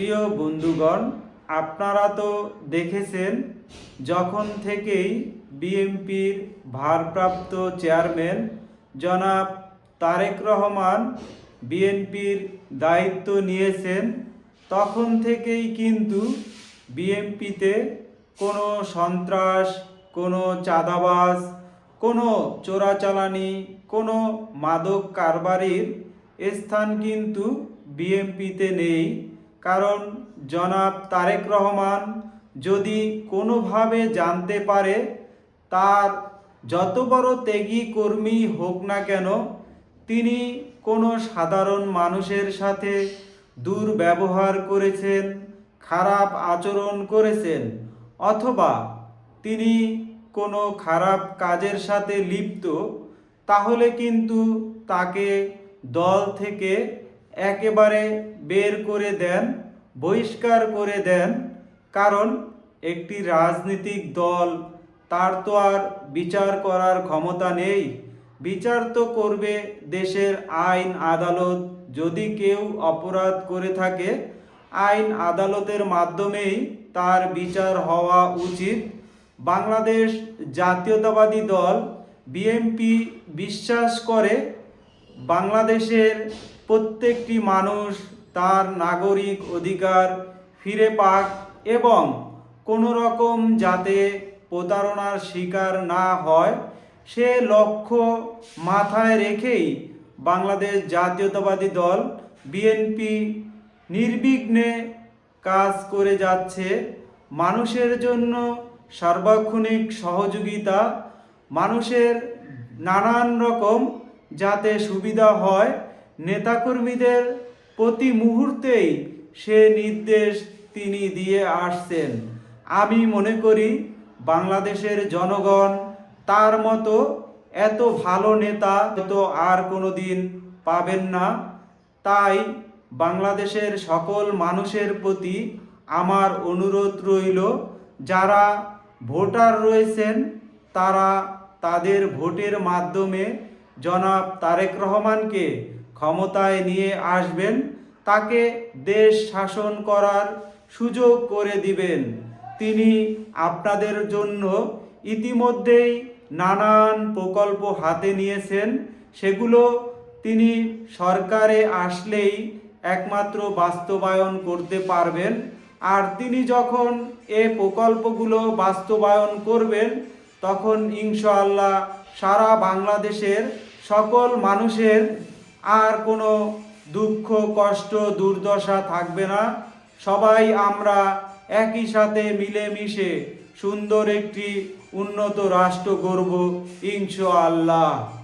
প্রিয় বন্ধুগণ, আপনারা তো দেখেছেন, যখন থেকেই বিএনপির ভারপ্রাপ্ত চেয়ারম্যান জনাব তারেক রহমান বিএনপির দায়িত্ব নিয়েছেন, তখন থেকেই কিন্তু বিএনপিতে কোনো সন্ত্রাস, কোনো চাঁদাবাজ, কোনো চোরাচালানি, কোনো মাদক কারবারির স্থান কিন্তু বিএমপিতে নেই। কারণ জনাব তারেক রহমান যদি কোনোভাবে জানতে পারে, তার যত বড় ত্যাগী কর্মী হোক না কেন, তিনি কোনো সাধারণ মানুষের সাথে দুর্ব্যবহার করেছেন, খারাপ আচরণ করেছেন, অথবা তিনি কোনো খারাপ কাজের সাথে লিপ্ত, তাহলে কিন্তু তাকে দল থেকে একেবারে বের করে দেন, বহিষ্কার করে দেন, কারণ একটি রাজনৈতিক দল, তার তো আর বিচার করার ক্ষমতা নেই। বিচার তো করবে দেশের আইন, আদালত। যদি কেউ অপরাধ করে থাকে, আইন, আদালতের মাধ্যমেই তার বিচার হওয়া উচিত। বাংলাদেশ জাতীয়তাবাদী দল, বিএনপি, বিশ্বাস করে বাংলাদেশের প্রত্যেকটি মানুষ তার নাগরিক অধিকার ফিরে পাক এবং কোনো রকম যাতে প্রতারণার শিকার না হয়, সে লক্ষ্য মাথায় রেখেই বাংলাদেশ জাতীয়তাবাদী দল বিএনপি নির্বিঘ্নে কাজ করে যাচ্ছে। মানুষের জন্য সার্বক্ষণিক সহযোগিতা, মানুষের নানান রকম যাতে সুবিধা হয়, নেতাকর্মীদের প্রতি মুহূর্তেই সে নির্দেশ তিনি দিয়ে আসছেন। আমি মনে করি, বাংলাদেশের জনগণ তার মতো এত ভালো নেতা তো আর কোনো দিন পাবেন না। তাই বাংলাদেশের সকল মানুষের প্রতি আমার অনুরোধ রইল, যারা ভোটার রয়েছেন, তারা তাদের ভোটের মাধ্যমে জনাব তারেক রহমানকে ক্ষমতায় নিয়ে আসবেন, তাকে দেশ শাসন করার সুযোগ করে দিবেন। তিনি আপনাদের জন্য ইতিমধ্যেই নানান প্রকল্প হাতে নিয়েছেন, সেগুলো তিনি সরকারে আসলেই একমাত্র বাস্তবায়ন করতে পারবেন। আর তিনি যখন এ প্রকল্পগুলো বাস্তবায়ন করবেন, তখন ইনশাআল্লাহ সারা বাংলাদেশের সকল মানুষের আর কোনো দুঃখ, কষ্ট, দুর্দশা থাকবে না। সবাই আমরা একই সাথে মিলেমিশে সুন্দর একটি উন্নত রাষ্ট্র গর্ব ইনশো ইনশাআল্লাহ।